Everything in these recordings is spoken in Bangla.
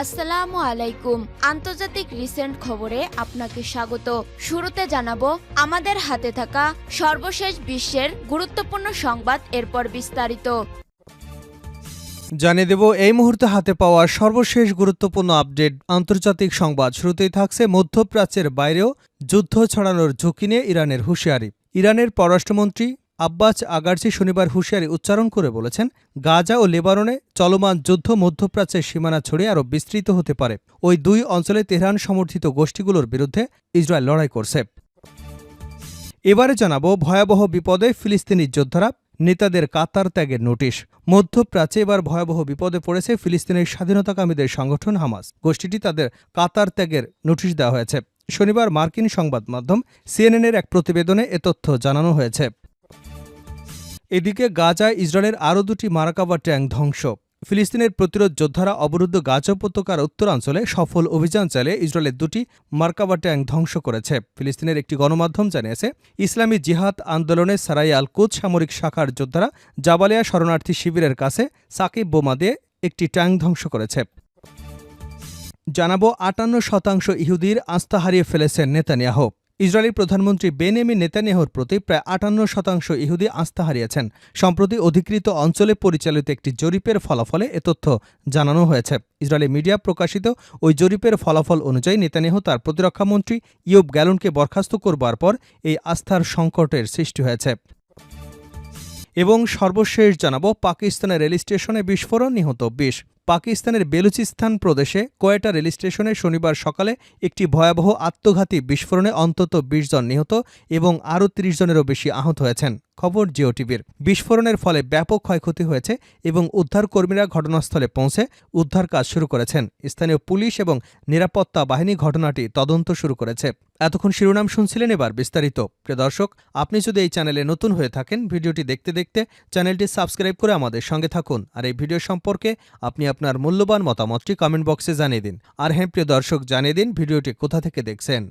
আসসালামু আলাইকুম। আন্তর্জাতিক রিসেন্ট খবরে আপনাকে স্বাগত। শুরুতে জানাব, আমাদের হাতে থাকা সর্বশেষ বিশ্বের গুরুত্বপূর্ণ সংবাদ এরপর বিস্তারিত। জানিয়ে দেব, এই মুহূর্তে হাতে পাওয়া সর্বশেষ গুরুত্বপূর্ণ আপডেট। আন্তর্জাতিক সংবাদ শুরুতেই থাকছে মধ্যপ্রাচ্যের বাইরেও যুদ্ধ ছড়ানোর ঝুঁকি নিয়ে ইরানের হুঁশিয়ারি। ইরানের পররাষ্ট্রমন্ত্রী আব্বাস আগারচি শনিবার হুঁশিয়ারি উচ্চারণ করে বলেছেন, গাজা ও লেবাননে চলমান যুদ্ধ মধ্যপ্রাচ্যের সীমানা ছড়িয়ে আরও বিস্তৃত হতে পারে। ওই দুই অঞ্চলে তেহরান সমর্থিত গোষ্ঠীগুলোর বিরুদ্ধে ইসরায়েল লড়াই করছে। এবারে জানাব ভয়াবহ বিপদে ফিলিস্তিনি যোদ্ধারা নেতাদের কাতার ত্যাগের নোটিশ। মধ্যপ্রাচ্যে এবার ভয়াবহ বিপদে পড়েছে ফিলিস্তিনের স্বাধীনতাকামীদের সংগঠন হামাস। গোষ্ঠীটি তাদের কাতার ত্যাগের নোটিশ দেওয়া হয়েছে। শনিবার মার্কিন সংবাদ মাধ্যম সিএনএনের এক প্রতিবেদনে এ তথ্য জানানো হয়েছে। এদিকে গাজায় ইসরায়েলের আরও দুটি মারাকাবা ট্যাঙ্ক ধ্বংস। ফিলিস্তিনের প্রতিরোধ যোদ্ধারা অবরুদ্ধ গাজা উপত্যকার উত্তরাঞ্চলে সফল অভিযান চালিয়ে ইসরায়েলের দুটি মার্কাবা ট্যাঙ্ক ধ্বংস করেছে। ফিলিস্তিনের একটি গণমাধ্যম জানিয়েছে, ইসলামী জিহাদ আন্দোলনে সারাই আল কুদ সামরিক শাখার যোদ্ধারা জাবালিয়া শরণার্থী শিবিরের কাছে সাকিব বোমা দিয়ে একটি ট্যাঙ্ক ধ্বংস করেছে। জানাব আটান্ন শতাংশ ইহুদির আস্থা হারিয়ে ফেলেছেন নেতানিয়াহ। ইসরায়েলি প্রধানমন্ত্রী বেনেমি নেতানিয়াহুর প্রতি প্রায় আটান্ন শতাংশ ইহুদি আস্থা হারিয়েছেন। সম্প্রতি অধিকৃত অঞ্চলে পরিচালিত একটি জরিপের ফলাফলে এ তথ্য জানানো হয়েছে। ইসরায়েলি মিডিয়া প্রকাশিত ওই জরিপের ফলাফল অনুযায়ী নেতানিয়াহু তার প্রতিরক্ষামন্ত্রী ইয়ুব গ্যালনকে বরখাস্ত করবার পর এই আস্থার সংকটের সৃষ্টি হয়েছে। এবং সর্বশেষ জানাব, পাকিস্তানের রেল স্টেশনে বিস্ফোরণ, নিহত বিশ। পাকিস্তানের বেলুচিস্তান প্রদেশে কোয়েটা রেল স্টেশনে শনিবার সকালে একটি ভয়াবহ আত্মঘাতী বিস্ফোরণে অন্তত বিশ জন নিহত এবং আরও ত্রিশ জনেরও বেশি আহত হয়েছেন। খবর জিও টিভির। বিস্ফোরণের ফলে ব্যাপক ক্ষয়ক্ষতি হয়েছে এবং উদ্ধারকর্মীরা ঘটনাস্থলে পৌঁছে উদ্ধার কাজ শুরু করেছেন। স্থানীয় পুলিশ এবং নিরাপত্তা বাহিনী ঘটনাটি তদন্ত শুরু করেছে। এতক্ষণ শিরোনাম শুনছিলেন এবার বিস্তারিত। প্রিয় দর্শক, আপনি যদি এই চ্যানেলে নতুন হয়ে থাকেন, ভিডিওটি দেখতে দেখতে চ্যানেলটি সাবস্ক্রাইব করে আমাদের সঙ্গে থাকুন। আর এই ভিডিও সম্পর্কে আপনি আপনার মূল্যবান মতামতটি কমেন্ট বক্সে জানিয়ে দিন। আর হ্যাঁ প্রিয় দর্শক, জানিয়ে দিন ভিডিওটি কোথা থেকে দেখছেন।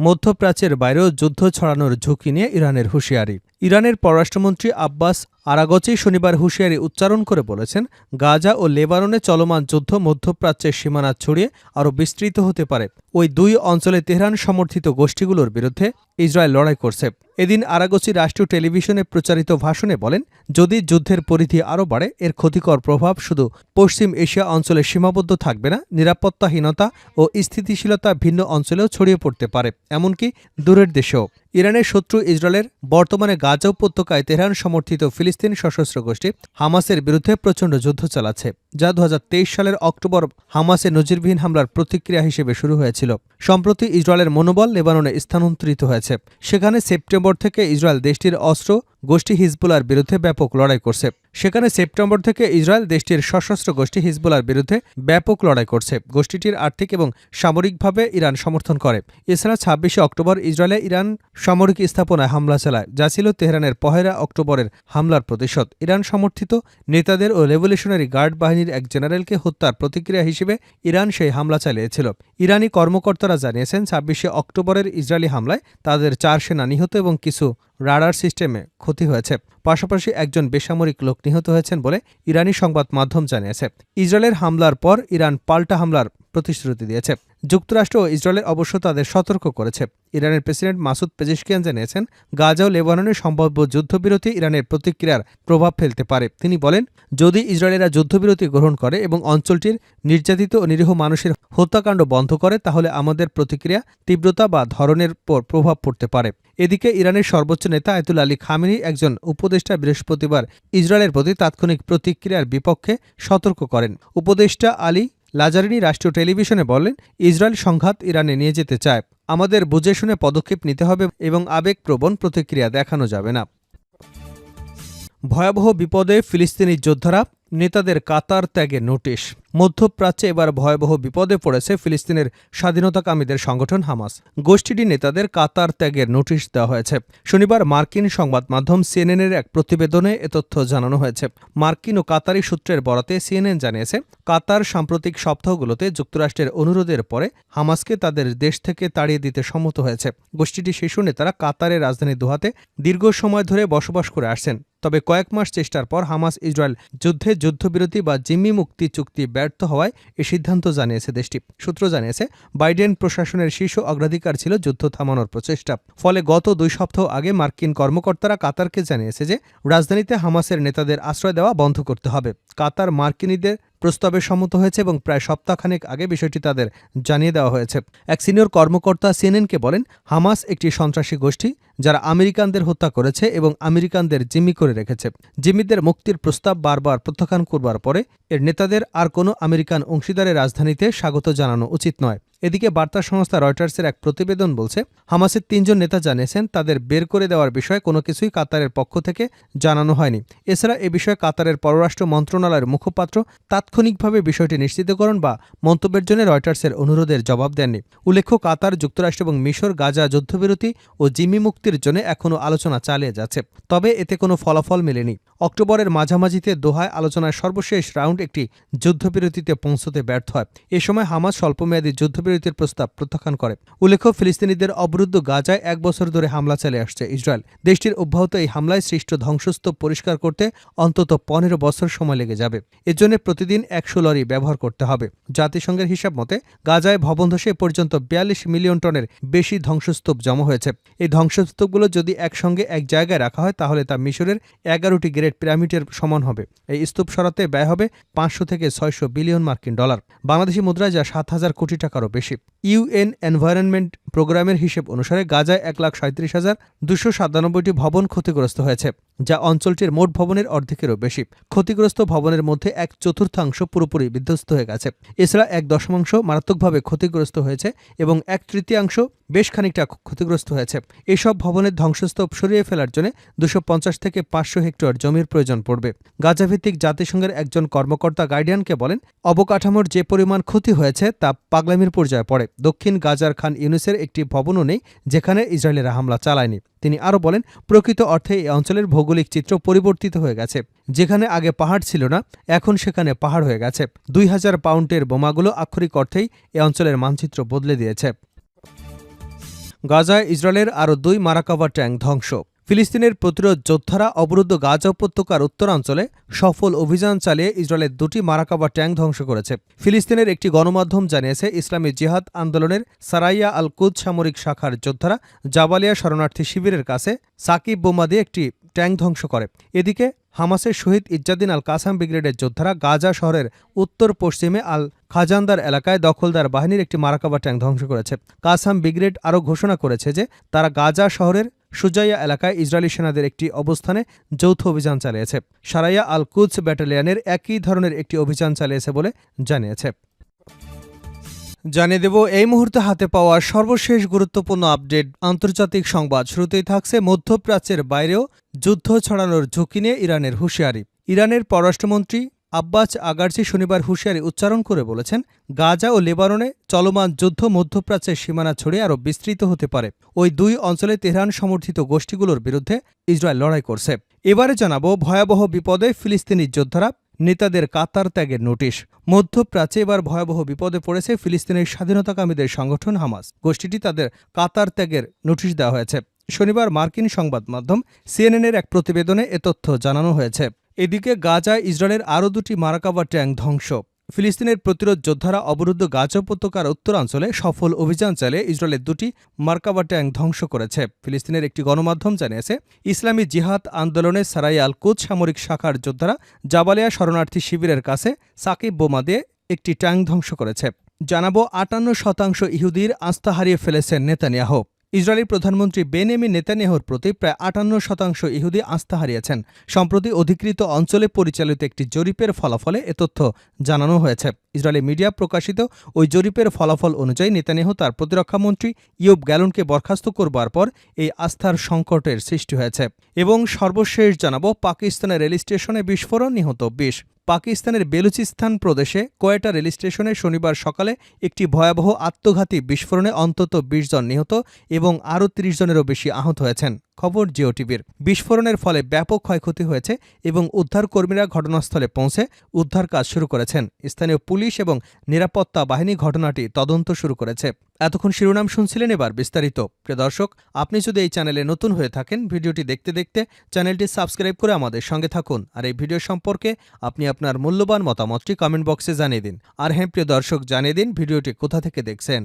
মধ্যপ্রাচ্যের বাইরেও যুদ্ধ ছড়ানোর ঝুঁকি নিয়ে ইরানের হুঁশিয়ারি। ইরানের পররাষ্ট্রমন্ত্রী আব্বাস আরাগচি শনিবার হুঁশিয়ারি উচ্চারণ করে বলেছেন, গাজা ও লেবাননে চলমান যুদ্ধ মধ্যপ্রাচ্যের সীমানা ছড়িয়ে আরও বিস্তৃত হতে পারে। ওই দুই অঞ্চলে তেহরান সমর্থিত গোষ্ঠীগুলোর বিরুদ্ধে ইসরায়েল লড়াই করছে। এদিন আরাগচি রাষ্ট্রীয় টেলিভিশনে প্রচারিত ভাষণে বলেন, যদি যুদ্ধের পরিধি আরও বাড়ে, এর ক্ষতিকর প্রভাব শুধু পশ্চিম এশিয়া অঞ্চলে সীমাবদ্ধ থাকবে না, নিরাপত্তাহীনতা ও স্থিতিশীলতা ভিন্ন অঞ্চলেও ছড়িয়ে পড়তে পারে, এমনকি দূরের দেশেও। ইরানের শত্রু ইসরায়েলের বর্তমানে গাজা উপত্যকায় তেহরান সমর্থিত ফিলিস্তিন সশস্ত্র গোষ্ঠী হামাসের বিরুদ্ধে প্রচণ্ড যুদ্ধ চালাচ্ছে। যা দু হাজার তেইশ সালের অক্টোবর হামাসে নজিরবিহীন হামলার প্রতিক্রিয়া হিসেবে শুরু হয়েছিল। সম্প্রতি ইসরায়েলের মনোবল লেবাননে স্থানান্তরিত হয়েছে। সেখানে সেপ্টেম্বর থেকে ইসরায়েল দেশটির অস্ত্র, গোষ্ঠী হিজবুলার বিরুদ্ধে ব্যাপক লড়াই করছে। সেখানে সেপ্টেম্বর থেকে ইসরায়েল দেশটির সশস্ত্র গোষ্ঠী হিজবুলার বিরুদ্ধে ব্যাপক লড়াই করছে। গোষ্ঠীটির আর্থিক এবং সামরিকভাবে ইরান সমর্থন করে। এছাড়া ছাব্বিশে অক্টোবর ইসরায়েলে ইরান সামরিক স্থাপনায় হামলা চালায়, যা ছিল তেহরানের পহেলা অক্টোবরের হামলার প্রতিশোধ। ইরান সমর্থিত নেতাদের ও রেভলিউশনারি গার্ড বাহিনীর এক জেনারেলকে হত্যার প্রতিক্রিয়া হিসেবে ইরান সেই হামলা চালিয়েছিল। ইরানি কর্মকর্তারা জানিয়েছেন, ছাব্বিশে অক্টোবরের ইসরায়েলি হামলায় তাদের চার সেনা নিহত এবং কিছু রাডার সিস্টেমে ক্ষতি হয়েছে। পাশাপাশি একজন বেসামরিক লোক নিহত হয়েছেন বলে ইরানি সংবাদ মাধ্যম জানিয়েছে। ইসরায়েলের হামলার পর ইরান পাল্টা হামলার প্রতিশ্রুতি দিয়েছে। যুক্তরাষ্ট্র ও ইসরায়েলের অবশ্য তাদের সতর্ক করেছে। ইরানের প্রেসিডেন্ট মাসুদ পেজেশকিয়ান জানিয়েছেন, গাজা ও লেবাননের সম্ভাব্য যুদ্ধবিরতি ইরানের প্রতিক্রিয়ার প্রভাব ফেলতে পারে। তিনি বলেন, যদি ইসরায়েলেরা যুদ্ধবিরতি গ্রহণ করে এবং অঞ্চলটির নির্যাতিত ও নিরীহ মানুষের হত্যাকাণ্ড বন্ধ করে, তাহলে আমাদের প্রতিক্রিয়া তীব্রতা বা ধরনের পর প্রভাব পড়তে পারে। এদিকে ইরানের সর্বোচ্চ নেতা আয়তুল আলী খামেনি একজন উপদেষ্টা বৃহস্পতিবার ইসরায়েলের প্রতি তাৎক্ষণিক প্রতিক্রিয়ার বিপক্ষে সতর্ক করেন। উপদেষ্টা আলী লাজারিনি রাষ্ট্রীয় টেলিভিশনে বলেন, ইসরায়েল সংঘাত ইরানে নিয়ে যেতে চায়। আমাদের বুঝে শুনে পদক্ষেপ নিতে হবে এবং আবেগপ্রবণ প্রতিক্রিয়া দেখানো যাবে না। ভয়াবহ বিপদে ফিলিস্তিনি যোদ্ধারা নেতাদের কাতার ত্যাগে নোটিশ। মধ্যপ্রাচ্যে এবার ভয়াবহ বিপদে পড়েছে ফিলিস্তিনের স্বাধীনতাকামীদের সংগঠন হামাস। গোষ্ঠীটি নেতাদের কাতার ত্যাগের নোটিশ দেওয়া হয়েছে। শনিবার মার্কিন সংবাদ মাধ্যম সিএনএনের এক প্রতিবেদনে এ তথ্য জানানো হয়েছে। মার্কিন ও কাতারি সূত্রের বরাতে সিএনএন জানিয়েছে, কাতার সাম্প্রতিক সপ্তাহগুলোতে যুক্তরাষ্ট্রের অনুরোধের পরে হামাসকে তাদের দেশ থেকে তাড়িয়ে দিতে সম্মত হয়েছে। গোষ্ঠীটি শিশু নেতারা কাতারের রাজধানী দোহাতে দীর্ঘ সময় ধরে বসবাস করে আসছেন। তবে কয়েক মাস চেষ্টার পর হামাস ইসরায়েল যুদ্ধে যুদ্ধবিরতি বা জিম্মি মুক্তি চুক্তি ব্যর্থ হওয়ায় এ সিদ্ধান্ত জানিয়েছে দেশটি। সূত্র জানিয়েছে, বাইডেন প্রশাসনের শীর্ষ অগ্রাধিকার ছিল যুদ্ধ থামানোর প্রচেষ্টা। ফলে গত দুই সপ্তাহ আগে মার্কিন কর্মকর্তারা কাতারকে জানিয়েছে যে, রাজধানীতে হামাসের নেতাদের আশ্রয় দেওয়া বন্ধ করতে হবে। কাতার মার্কিনীদের প্রস্তাবে সম্মত হয়েছে এবং প্রায় সপ্তাহখানেক আগে বিষয়টি তাদের জানিয়ে দেওয়া হয়েছে। এক সিনিয়র কর্মকর্তা সিএনএনকে বলেন, হামাস একটি সন্ত্রাসী গোষ্ঠী যারা আমেরিকানদের হত্যা করেছে এবং আমেরিকানদের জিম্মি করে রেখেছে। জিম্মিদের মুক্তির প্রস্তাব বারবার প্রত্যাখ্যান করবার পরে এর নেতাদের আর কোনো আমেরিকান অংশীদারের রাজধানীতে স্বাগত জানানো উচিত নয়। এদিকে বার্তা সংস্থা রয়টার্সের এক প্রতিবেদন বলছে, হামাসের তিনজন নেতা জানিয়েছেন তাদের বের করে দেওয়ার বিষয়ে কোনো কিছুই কাতারের পক্ষ থেকে জানানো হয়নি। এছাড়া এ বিষয়ে কাতারের পররাষ্ট্র মন্ত্রণালয়ের মুখপাত্র তাৎক্ষণিকভাবে বিষয়টি নিশ্চিতকরণ বা মন্তব্যের জন্য রয়টার্সের অনুরোধের জবাব দেননি। উল্লেখ্য, কাতার যুক্তরাষ্ট্র এবং মিশর, গাজা যুদ্ধবিরতি ও জিম্মি মুক্তির জন্য এখনও আলোচনা চালিয়ে যাচ্ছে, তবে এতে কোনো ফলাফল মেলেনি। অক্টোবরের মাঝামাঝিতে দোহায় আলোচনার সর্বশেষ রাউন্ড একটি যুদ্ধবিরতিতে পৌঁছতে ব্যর্থ হয়। এ সময় হামাস স্বল্পমেয়াদী যুদ্ধবিরতির প্রস্তাব প্রত্যাখ্যান করে। উল্লেখ্য, ফিলিস্তিনিদের অবরুদ্ধ গাজায় এক বছর ধরে হামলা চালিয়ে আসছে ইসরায়েল। দেশটির অব্যাহত এই হামলায় সৃষ্ট ধ্বংসস্তূপ পরিষ্কার করতে অন্তত পনেরো বছর সময় লেগে যাবে। এর জন্য প্রতিদিন একশো লরি ব্যবহার করতে হবে। জাতিসংঘের হিসাব মতে, গাজায় ভবন ধসে পর্যন্ত বিয়াল্লিশ মিলিয়ন টনের বেশি ধ্বংসস্তূপ জমা হয়েছে। এই ধ্বংসস্তূপগুলো যদি একসঙ্গে এক জায়গায় রাখা হয়, তাহলে তা মিশরের এগারোটি গ্রেট পিরামিডের সমান হবে। এই স্তূপ সরাতে ব্যয় হবে পাঁচশো থেকে ছয়শো বিলিয়ন মার্কিন ডলার। বাংলাদেশি মুদ্রায় যা সাত হাজার কোটি টাকারও বেশি। ইউএন এনভায়রনমেন্ট প্রোগ্রামের হিসেব অনুসারে গাজায় এক লাখ সাঁত্রিশ হাজার দুশো সাতানব্বইটি ভবন ক্ষতিগ্রস্ত হয়েছে, যা অঞ্চলটির মোট ভবনের অর্ধেকেরও বেশি। ক্ষতিগ্রস্ত ভবনের মধ্যে এক চতুর্থাংশ পুরোপুরি বিধ্বস্ত হয়ে গেছে। এছাড়া এক দশমাংশ মারাত্মকভাবে ক্ষতিগ্রস্ত হয়েছে এবং এক তৃতীয়াংশ বেশ খানিকটা ক্ষতিগ্রস্ত হয়েছে। এসব ভবনের ধ্বংসস্তূপ সরিয়ে ফেলার জন্য দুশো পঞ্চাশ থেকে পাঁচশো হেক্টর জমির প্রয়োজন পড়বে। গাজাভিত্তিক জাতিসংঘের একজন কর্মকর্তা গাইডিয়ানকে বলেন, অবকাঠামোর যে পরিমাণ ক্ষতি হয়েছে তা পাগলামির পর্যায়ে পড়ে। দক্ষিণ গাজার খান ইউনুসের একটি ভবনও নেই, যেখানে ইসরায়েলের হামলা চালায়নি। তিনি আরও বলেন, প্রকৃত অর্থে এই অঞ্চলের ভৌগোলিক চিত্র পরিবর্তিত হয়ে গেছে। যেখানে আগে পাহাড় ছিল না, এখন সেখানে পাহাড় হয়ে গেছে। দুই হাজার পাউন্ডের বোমাগুলো আক্ষরিক অর্থেই এ অঞ্চলের মানচিত্র বদলে দিয়েছে। গাজায় ইসরায়েলের আরও দুই মারাকাবা ট্যাঙ্ক ধ্বংস। ফিলিস্তিনের প্রতিরোধ যোদ্ধারা অবরুদ্ধ গাজা উপত্যকার উত্তরাঞ্চলে সফল অভিযান চালিয়ে ইসরায়েলের দুটি মারাকাবা ট্যাঙ্ক ধ্বংস করেছে। ফিলিস্তিনের একটি গণমাধ্যম জানিয়েছে, ইসলামী জিহাদ আন্দোলনের সারাইয়া আল কুদ সামরিক শাখার যোদ্ধারা জাবালিয়া শরণার্থী শিবিরের কাছে সাকিব বোমা দিয়ে একটি ট্যাঙ্ক ধ্বংস করে। এদিকে হামাসের শহীদ ইজ্জাদ্দিন আল কাসাম ব্রিগেডের যোদ্ধারা গাজা শহরের উত্তর পশ্চিমে আল খাজানদার এলাকায় দখলদার বাহিনীর একটি মারাকাবা ট্যাঙ্ক ধ্বংস করেছে। কাসাম ব্রিগেড আরও ঘোষণা করেছে যে, তারা গাজা শহরের সুজাইয়া এলাকায় ইসরায়েলি সেনাদের একটি অবস্থানে যৌথ অভিযান চালিয়েছে। সারাইয়া আল কুদস ব্যাটালিয়নের একই ধরনের একটি অভিযান চালিয়েছে বলে জানিয়েছে। জানিয়ে দেব, এই মুহূর্তে হাতে পাওয়া সর্বশেষ গুরুত্বপূর্ণ আপডেট, আন্তর্জাতিক সংবাদ শুরুতেই থাকছে মধ্যপ্রাচ্যের বাইরেও যুদ্ধ ছড়ানোর ঝুঁকি নিয়ে ইরানের হুঁশিয়ারি। ইরানের পররাষ্ট্রমন্ত্রী আব্বাস আগারচি শনিবার হুঁশিয়ারি উচ্চারণ করে বলেছেন, গাজা ও লেবাননে চলমান যুদ্ধ মধ্যপ্রাচ্যের সীমানা ছড়িয়ে আরও বিস্তৃত হতে পারে। ওই দুই অঞ্চলে তেহরান সমর্থিত গোষ্ঠীগুলোর বিরুদ্ধে ইসরায়েল লড়াই করছে। এবারে জানাব, ভয়াবহ বিপদে ফিলিস্তিনি যোদ্ধারা নেতাদের কাতার ত্যাগের নোটিশ। মধ্যপ্রাচ্যে এবার ভয়াবহ বিপদে পড়েছে ফিলিস্তিনের স্বাধীনতাকামীদের সংগঠন হামাস। গোষ্ঠীটি তাদের কাতার ত্যাগের নোটিশ দেওয়া হয়েছে। শনিবার মার্কিন সংবাদ মাধ্যম সিএনএনের এক প্রতিবেদনে এ তথ্য জানানো হয়েছে। এদিকে গাজায় ইসরায়েলের আরও দুটি মারাকাবা ট্যাঙ্ক ধ্বংস। ফিলিস্তিনের প্রতিরোধ যোদ্ধারা অবরুদ্ধ গাজা উপত্যকার উত্তরাঞ্চলে সফল অভিযান চালিয়ে ইসরায়েলের দুটি মার্কাবা ট্যাঙ্ক ধ্বংস করেছে। ফিলিস্তিনের একটি গণমাধ্যম জানিয়েছে, ইসলামী জিহাদ আন্দোলনে সারাই আল কুদ সামরিক শাখার যোদ্ধারা জাবালিয়া শরণার্থী শিবিরের কাছে সাকিব বোমা দিয়ে একটি ট্যাঙ্ক ধ্বংস করেছে। জানাব আটান্ন শতাংশ ইহুদির আস্থা হারিয়ে ফেলেছেন নেতানিয়াহ। ইসরায়েলি প্রধানমন্ত্রী বেনেমি নেতানেহর প্রতি প্রায় আটান্ন শতাংশ ইহুদি আস্থা হারিয়েছেন, সম্প্রতি অধিকৃত অঞ্চলে পরিচালিত একটি জরিপের ফলাফলে এ তথ্য জানানো হয়েছে। ইসরায়েলি মিডিয়া প্রকাশিত ওই জরিপের ফলাফল অনুযায়ী নেতানেহ তার প্রতিরক্ষামন্ত্রী ইয়ুব গ্যালনকে বরখাস্ত করবার পর এই আস্থার সংকটের সৃষ্টি হয়েছে এবং সর্বশেষ জানাব পাকিস্তানের রেল স্টেশনে বিস্ফোরণ নিহত বিশ পাকিস্তানের বেলুচিস্তান প্রদেশে কোয়েটা রেল স্টেশনে শনিবার সকালে একটি ভয়াবহ আত্মঘাতী বিস্ফোরণে অন্তত বিশ জন নিহত এবং আরও ত্রিশ জনেরও বেশি আহত হয়েছেন। খবর জিও টিভির বিস্ফোরণের ফলে ব্যাপক ক্ষয়ক্ষতি হয়েছে এবং উদ্ধারকর্মীরা ঘটনাস্থলে পৌঁছে উদ্ধার কাজ শুরু করেছেন। স্থানীয় পুলিশ এবং নিরাপত্তা বাহিনী ঘটনাটি তদন্ত শুরু করেছে। এতক্ষণ শিরোনাম শুনছিলেন এবার বিস্তারিত। প্রিয় দর্শক, আপনি যদি এই চ্যানেলে নতুন হয়ে থাকেন, ভিডিওটি দেখতে দেখতে চ্যানেলটি সাবস্ক্রাইব করে আমাদের সঙ্গে থাকুন। আর এই ভিডিও সম্পর্কে আপনি আপনার মূল্যবান মতামতটি কমেন্ট বক্সে জানিয়ে দিন। আর হ্যাঁ প্রিয় দর্শক, জানিয়ে দিন ভিডিওটি কোথা থেকে দেখছেন।